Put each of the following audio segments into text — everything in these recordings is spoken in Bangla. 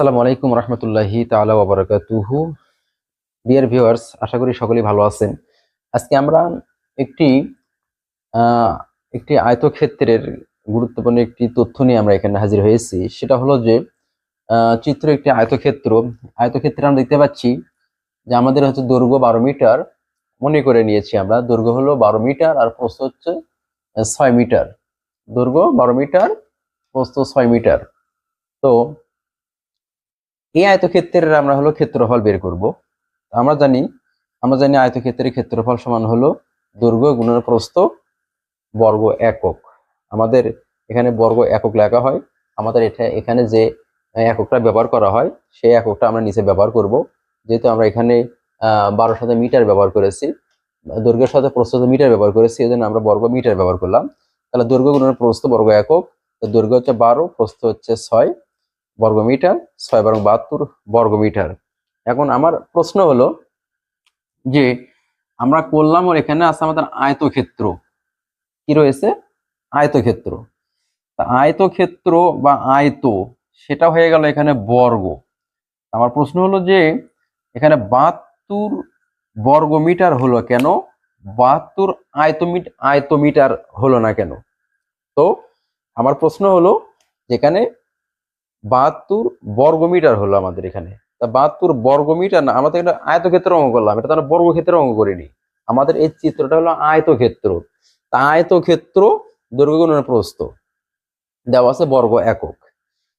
আসসালামু আলাইকুম রহমতুল্লাহি তাআলা ওয়া বারাকাতুহু। ডিয়ার ভিউয়ার্স আশা করি সকলেই ভালো আছেন। আজকে আমরা একটি একটি আয়তক্ষেত্রের গুরুত্বপূর্ণ একটি তথ্য নিয়ে আমরা এখানে হাজির হয়েছি। সেটা হলো যে চিত্র একটি আয়তক্ষেত্র। আয়তক্ষেত্রে আমরা দেখতে পাচ্ছি যে আমাদের হচ্ছে দৈর্ঘ্য বারো মিটার মনে করে নিয়েছি আমরা। দৈর্ঘ্য হলো বারো মিটার আর প্রস্থ হচ্ছে ছয় মিটার। দৈর্ঘ্য বারো মিটার, প্রস্থ ছয় মিটার। তো এই আয়তক্ষেত্রের আমরা হলো ক্ষেত্রফল বের করব। আমরা জানি আমরা জানি আয়তক্ষেত্রের ক্ষেত্রফল সমান হলো দৈর্ঘ্য গুণের প্রস্থ বর্গ একক। আমাদের এখানে বর্গ একক লেখা হয়। আমাদের এটা এখানে যে এককটা ব্যবহার করা হয়, সেই এককটা আমরা নিচে ব্যবহার করব। যেহেতু আমরা এখানে বারোর সাথে মিটার ব্যবহার করেছি দৈর্ঘ্যের সাথে প্রস্থ মিটার ব্যবহার করেছি এই জন্য আমরা বর্গ মিটার ব্যবহার করলাম। তাহলে দৈর্ঘ্য গুণের প্রস্থ বর্গ একক দৈর্ঘ্য হচ্ছে বারো, প্রস্থ হচ্ছে ছয় বর্গমিটার, ছয় বারং বাহাত্তর বর্গমিটার। এখন আমার প্রশ্ন হলো যে, আমরা করলাম ওর এখানে আছে আমাদের আয়তক্ষেত্র। কি রয়েছে? আয়তক্ষেত্র। তা আয়তক্ষেত্র বা আয়ত, সেটা হয়ে গেল এখানে বর্গ। আমার প্রশ্ন হলো যে, এখানে বাহাত্তর বর্গমিটার হলো কেন? বাহাত্তর আয়তমিট, আয়তমিটার হলো না কেন? তো আমার প্রশ্ন হলো, যেখানে বাহাত্তর বর্গমিটার হলো আমাদের এখানে। তা বাহাত্তর বর্গমিটার না আমাদের এটা আয়তক্ষেত্র অঙ্ক করলাম, এটা তো আমরা বর্গক্ষেত্রের অঙ্ক করিনি। আমাদের এই চিত্রটা হলো আয়তক্ষেত্র। তা আয়তক্ষেত্র দৈর্ঘ্য গুণনের প্রস্থ। দেওয়া আছে বর্গ একক।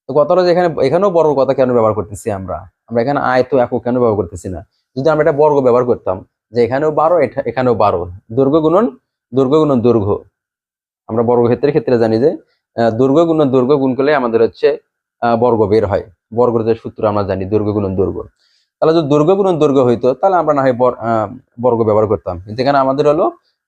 তো কথাটা যে এখানে, এখানেও বর্গ কথা কেন ব্যবহার করতেছি আমরা? আমরা এখানে আয়ত একক কেন ব্যবহার করতেছি না? যদি আমরা এটা বর্গ ব্যবহার করতাম, যে এখানেও বারো এখানেও বারো। দৈর্ঘ্য গুণন দৈর্ঘ্য। গুণন দৈর্ঘ্য আমরা বর্গক্ষেত্রের ক্ষেত্রে জানি যে দৈর্ঘ্য গুণন দৈর্ঘ্য গুণ করলে আমাদের হচ্ছে বর্গ বের হয়। বর্গের যে সূত্র আমরা জানি দৈর্ঘ্য গুণন দৈর্ঘ্য তাহলে যদি দৈর্ঘ্য গুণন দৈর্ঘ্য হইতো, তাহলে আমরা না হয় বর্গ ব্যবহার করতাম। কিন্তু এখানে আমাদের হলো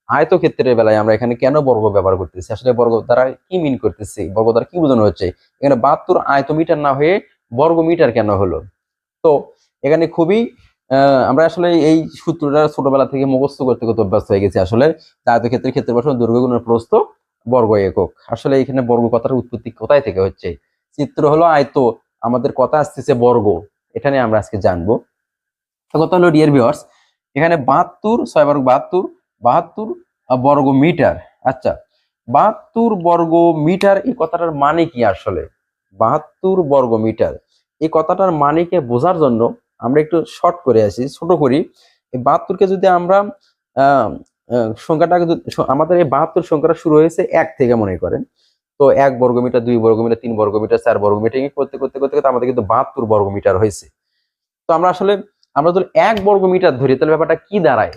আয়ত আয়তক্ষেত্রের বেলায় আমরা এখানে কেন বর্গ ব্যবহার করতেছি? আসলে বর্গ দ্বারা কি মিন করতেছি? বর্গ দ্বারা কি বোঝানো হচ্ছে? এখানে বাহাত্তর আয়ত মিটার না হয়ে বর্গ মিটার কেন হলো? তো এখানে খুবই আমরা আসলে এই সূত্রটা ছোটবেলা থেকে মুখস্থ করতে করতে অভ্যস্ত হয়ে গেছি। আসলে আয়তক্ষেত্রের ক্ষেত্রে বসে দৈর্ঘ্য গুণের প্রস্থ বর্গ একক। আসলে এখানে বর্গ কথার উৎপত্তি কোথায় থেকে হচ্ছে? চিত্র হলো আয়ত আমাদের কথা আসতেছে বর্গ। এটা নিয়ে আমরা আজকে জানব। কথা হলো ডিয়ার ভিউয়ার্স এখানে বাহাত্তর, ছয় বর্গ বাহাত্তর বাহাত্তর বর্গ মিটার। আচ্ছা বাহাত্তর বর্গ মিটার এই কথাটার মানে কি আসলে? বাহাত্তর বর্গ মিটার। এই কথাটার মানেকে বোঝার জন্য আমরা একটু শর্ট করে আসি, ছোট করি। এই বাহাত্তরকে যদি আমরা সংখ্যাটাকে আমাদের এই বাহাত্তর সংখ্যাটা শুরু হয়েছে এক থেকে মনে করেন। তো এক বর্গমিটার, দুই বর্গমিটার, তিন বর্গমিটার, চার বর্গমিটার করতে করতে করতে করতে আমাদের কিন্তু বাহাত্তর বর্গমিটার হয়েছে। তো আমরা আসলে, আমরা যদি এক বর্গমিটার ধরি, তাহলে ব্যাপারটা কি দাঁড়ায়?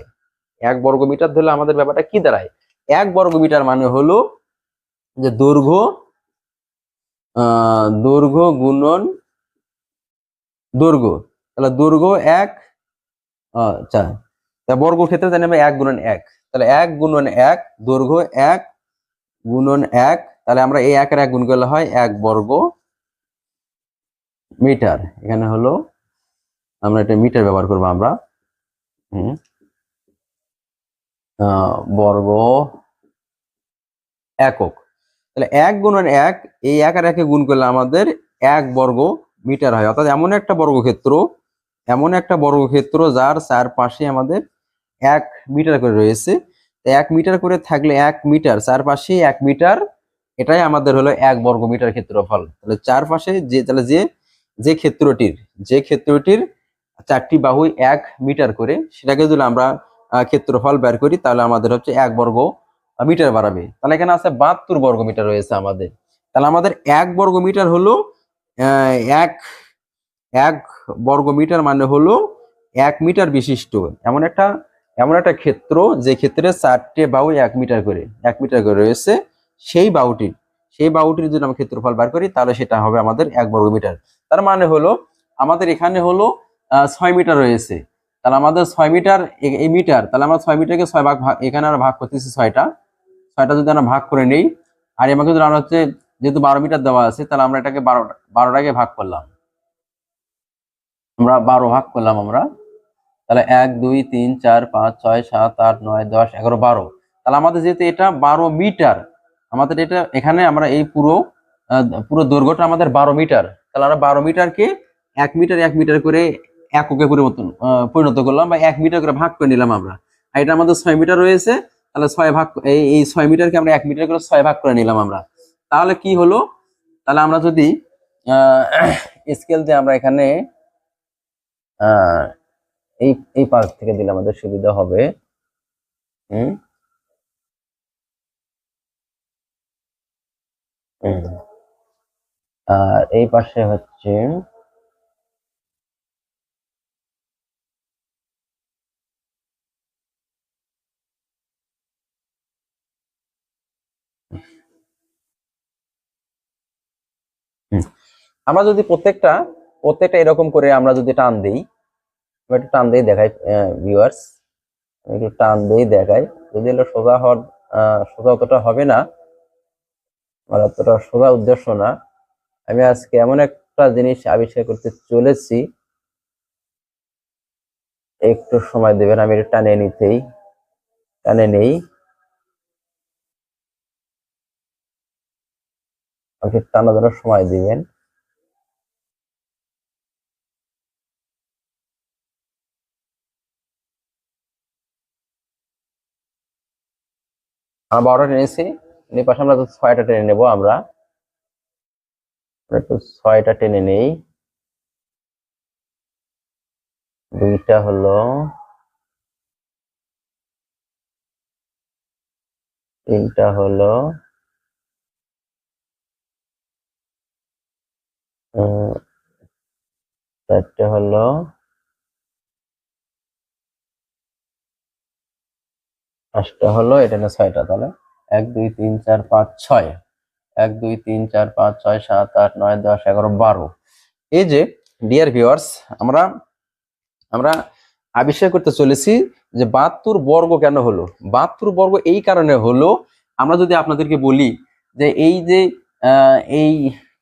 এক বর্গমিটার ধরলে আমাদের ব্যাপারটা কি দাঁড়ায়? এক বর্গমিটার মানে হলো যে দৈর্ঘ্য দৈর্ঘ্য গুণন দৈর্ঘ্য। তাহলে দৈর্ঘ্য এক আচ্ছা তা বর্গ ক্ষেত্রে জানি আমরা এক গুণন এক। তাহলে এক গুণন এক, দৈর্ঘ্য এক, গুণন এক তাহলে আমরা এই একের এক গুণ করলে হয় এক বর্গ মিটার। এখানে হলো আমরা এটা মিটার ব্যবহার করব আমরা। বর্গ একক। তাহলে এক গুণন এক, এই এক আর একে গুণ করলে আমাদের এক বর্গ মিটার হয়। অর্থাৎ এমন একটা বর্গক্ষেত্র, এমন একটা বর্গক্ষেত্র যার চারপাশে আমাদের এক মিটার করে রয়েছে। এক মিটার করে থাকলে এক মিটার, চারপাশে এক মিটার এটাই আমাদের হলো এক বর্গ মিটার ক্ষেত্রফল। তাহলে চারপাশে যে, তাহলে যে যে ক্ষেত্রটির যে ক্ষেত্রটির চারটি বাহু এক মিটার করে, সেটাকে যদি আমরা ক্ষেত্রফল বের করি, তাহলে আমাদের হচ্ছে এক বর্গ মিটার বাড়াবে। তাহলে এখানে আছে বাহাত্তর বর্গ মিটার রয়েছে আমাদের। তাহলে আমাদের এক বর্গ মিটার হলো এক এক বর্গ মিটার মানে হলো এক মিটার বিশিষ্ট। এমন একটা এমন একটা ক্ষেত্র যে ক্ষেত্রে চারটে বাহু এক মিটার করে, এক মিটার করে রয়েছে। সেই বাউটির সেই বাউটির যদি আমরা ক্ষেত্রফল বার করি, তাহলে সেটা হবে আমাদের এক বর্গ মিটার তার মানে হলো, আমাদের এখানে হলো ছয় মিটার রয়েছে। তাহলে আমাদের ছয় মিটার এই মিটার, তাহলে আমরা ছয় মিটারকে ছয় ভাগ এখানে আমরা ভাগ করতেছি ছয়টা। ছয়টা যদি আমরা ভাগ করে নেই, আর এমাকে যদি আমরা হচ্ছে, যেহেতু বারো মিটার দেওয়া আছে, তাহলে আমরা এটাকে বারো, বারোটাকে ভাগ করলাম। আমরা বারো ভাগ করলাম আমরা। তাহলে এক, দুই, তিন, চার, পাঁচ, ছয়, সাত, আট, নয়, দশ, এগারো, বারো। তাহলে আমাদের যেহেতু এটা বারো মিটার আমাদের এটা এখানে আমরা এই পুরো পুরো দৈর্ঘ্যটা আমাদের বারো মিটার। তাহলে আমরা বারো মিটারকে এক মিটার এক মিটার করে এককে পরিবর্তন পরিণত করলাম বা এক মিটার করে ভাগ করে নিলাম আমরা। আর এটা আমাদের ছয় মিটার রয়েছে, তাহলে ছয় ভাগ, এই এই ছয় মিটারকে আমরা এক মিটার করে ছয় ভাগ করে নিলাম আমরা। তাহলে কি হলো? তাহলে আমরা যদি স্কেল দিয়ে আমরা এখানে এই এই পাশ থেকে দিলে আমাদের সুবিধা হবে, হুম? আর এই পাশে হচ্ছে আমরা যদি প্রত্যেকটা প্রত্যেকটা এরকম করে আমরা যদি টান দিই একটু টান দিয়ে দেখাই ভিউয়ার্স একটু টান দিয়ে দেখাই। যদি সোজা হওয়ার সোজা অতটা হবে না আমার অতটা সোজা উদ্দেশ্য না। আমি আজকে এমন একটা জিনিস আবিষ্কার করতে চলেছি। একটু সময় দেবেন, আমি এটা টানে নিতেই, টানে নেই। আমাকে টানা জন্য সময় দিবেন। আমরা বারোটা টেনেছি এই পাশে আমরা ছয়টা টেনে নেব আমরা। একটু ছয়টা টেনে নেই। দুইটা হলো তিনটা হলো চারটে হলো পাঁচটা হলো, এটা না ছয়টা তাহলে। এক, দুই, তিন, চার, পাঁচ, ছয়। এক, দুই, তিন, চার, পাঁচ, ছয়, সাত, আট, নয়, দশ, এগারো, বারো। এই যে ডিয়ার ভিউয়ার্স আমরা আমরা আবিষ্কার করতে চলেছি যে বাহাত্তর বর্গ কেন হলো? বাহাত্তর বর্গ এই কারণে হলো, আমরা যদি আপনাদেরকে বলি যে এই যে এই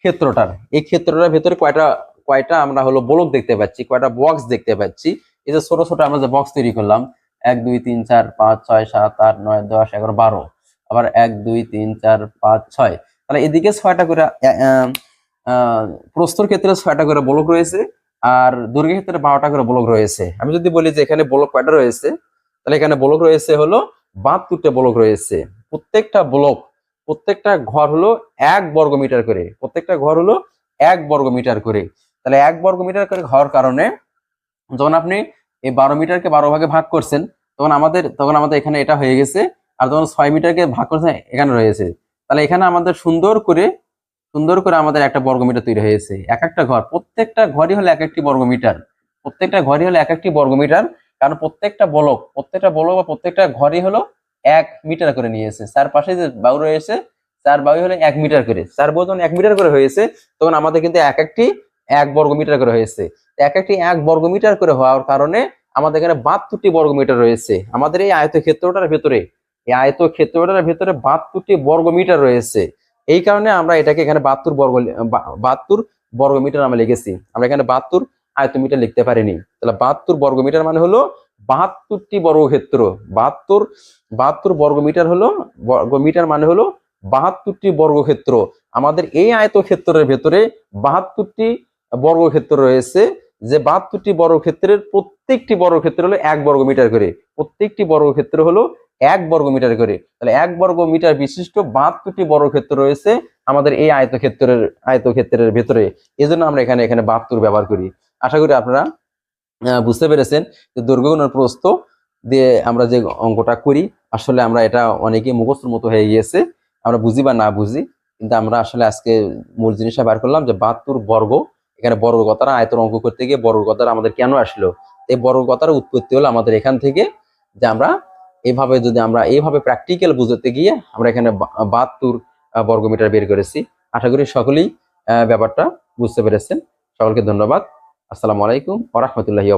ক্ষেত্রটার এই ক্ষেত্রটার ভেতরে কয়টা কয়টা আমরা হলো বলক দেখতে পাচ্ছি, কয়টা বক্স দেখতে পাচ্ছি, এই যে ছোট ছোট আমরা যে বক্স তৈরি করলাম, এক, দুই, তিন, চার, পাঁচ, ছয়, সাত, আট, নয়, দশ, এগারো, বারো। আবার এক, দুই, তিন, চার, পাঁচ, ছয়। তাহলে এদিকে ছয়টা করে প্রস্তর ক্ষেত্রে ছয়টা করে বলক রয়েছে আর দুর্গের ক্ষেত্রে বারোটা করে ব্লক রয়েছে। আমি যদি বলি যে এখানে ব্লক কয়টা রয়েছে, তাহলে এখানে ব্লক রয়েছে হলো বাহাত্তরটা ব্লক রয়েছে। প্রত্যেকটা ব্লক প্রত্যেকটা ঘর হলো এক বর্গ মিটার করে। প্রত্যেকটা ঘর হলো এক বর্গ মিটার করে। তাহলে এক বর্গ মিটার করে হওয়ার কারণে যখন আপনি এই বারো মিটারকে বারো ভাগে ভাগ করছেন, তখন আমাদের তখন আমাদের এখানে এটা হয়ে গেছে আর যখন ছয় মিটারকে ভাগ করছেন এখানে রয়েছে। তাহলে এখানে আমাদের সুন্দর করে সুন্দর করে আমাদের একটা বর্গমিটার তৈরি হয়েছে। এক একটা ঘর, প্রত্যেকটা ঘরই হলো এক একটি বর্গমিটার। প্রত্যেকটা ঘরই হলো এক একটি বর্গমিটার, কারণ প্রত্যেকটা বলক প্রত্যেকটা বলক বা প্রত্যেকটা ঘরই হলো এক মিটার করে নিয়েছে। চার পাশে যে বাউ রয়েছে, চার বাউ হলো এক মিটার করে। চার বাউ যখন এক মিটার করে হয়েছে, তখন আমাদের কিন্তু এক একটি, এক বর্গমিটার করে হয়েছে। এক একটি, এক বর্গমিটার করে হওয়ার কারণে আমাদের এখানে বাহাত্তরটি বর্গমিটার রয়েছে। আমাদের এই আয়ত ক্ষেত্রটার ভেতরে এই আয়ত ক্ষেত্রটার ভেতরে বাহাত্তরটি বর্গমিটার রয়েছে। এই কারণে আমরা এটাকে এখানে বাহাত্তর বর্গ বাহাত্তর বর্গমিটার আমরা লিখেছি। আমরা এখানে বাহাত্তর আয়ত মিটার লিখতে পারিনি। তাহলে বাহাত্তর বর্গমিটার মানে হলো বাহাত্তরটি বর্গক্ষেত্র। বাহাত্তর বাহাত্তর বর্গমিটার হলো, বর্গমিটার মানে হলো বাহাত্তরটি বর্গক্ষেত্র। আমাদের এই আয়তক্ষেত্রের ভেতরে বাহাত্তরটি বর্গক্ষেত্র রয়েছে। যে বাহাত্তরটি বর্গক্ষেত্রের প্রত্যেকটি বর্গক্ষেত্র হলো এক বর্গমিটার করে। প্রত্যেকটি বর্গক্ষেত্র হলো এক বর্গ মিটার করে। তাহলে এক বর্গ মিটার বিশিষ্ট বাহাত্তরটি বর্গক্ষেত্র রয়েছে আমাদের এই আয়তক্ষেত্রের আয়তক্ষেত্রের ভেতরে। এই জন্য আমরা এখানে এখানে বাহাত্তর ব্যবহার করি। আশা করি আপনারা বুঝতে পেরেছেন যে দৈর্ঘ্য গুণের প্রস্থ দিয়ে আমরা যে অঙ্কটা করি, আসলে আমরা এটা অনেকে মুখস্থর মতো হয়ে গিয়েছে। আমরা বুঝি বা না বুঝি, কিন্তু আমরা আসলে আজকে মূল জিনিসটা বার করলাম যে বাহাত্তর বর্গ, এখানে বর্গ কথাটা আয়তন অঙ্ক করতে গিয়ে বর্গ কথাটা আমাদের কেন আসলো? এই বর্গ কথার উৎপত্তি হলো আমাদের এখান থেকে যে আমরা এইভাবে যদি আমরা এইভাবে প্র্যাকটিক্যাল বুঝতে গিয়ে আমরা এখানে বাহাত্তর বর্গমিটার বের করেছি। আশা করি সকলেই ব্যাপারটা বুঝতে পেরেছেন। সকলকে ধন্যবাদ। আসসালামু আলাইকুম ওরহমতুল্লাহি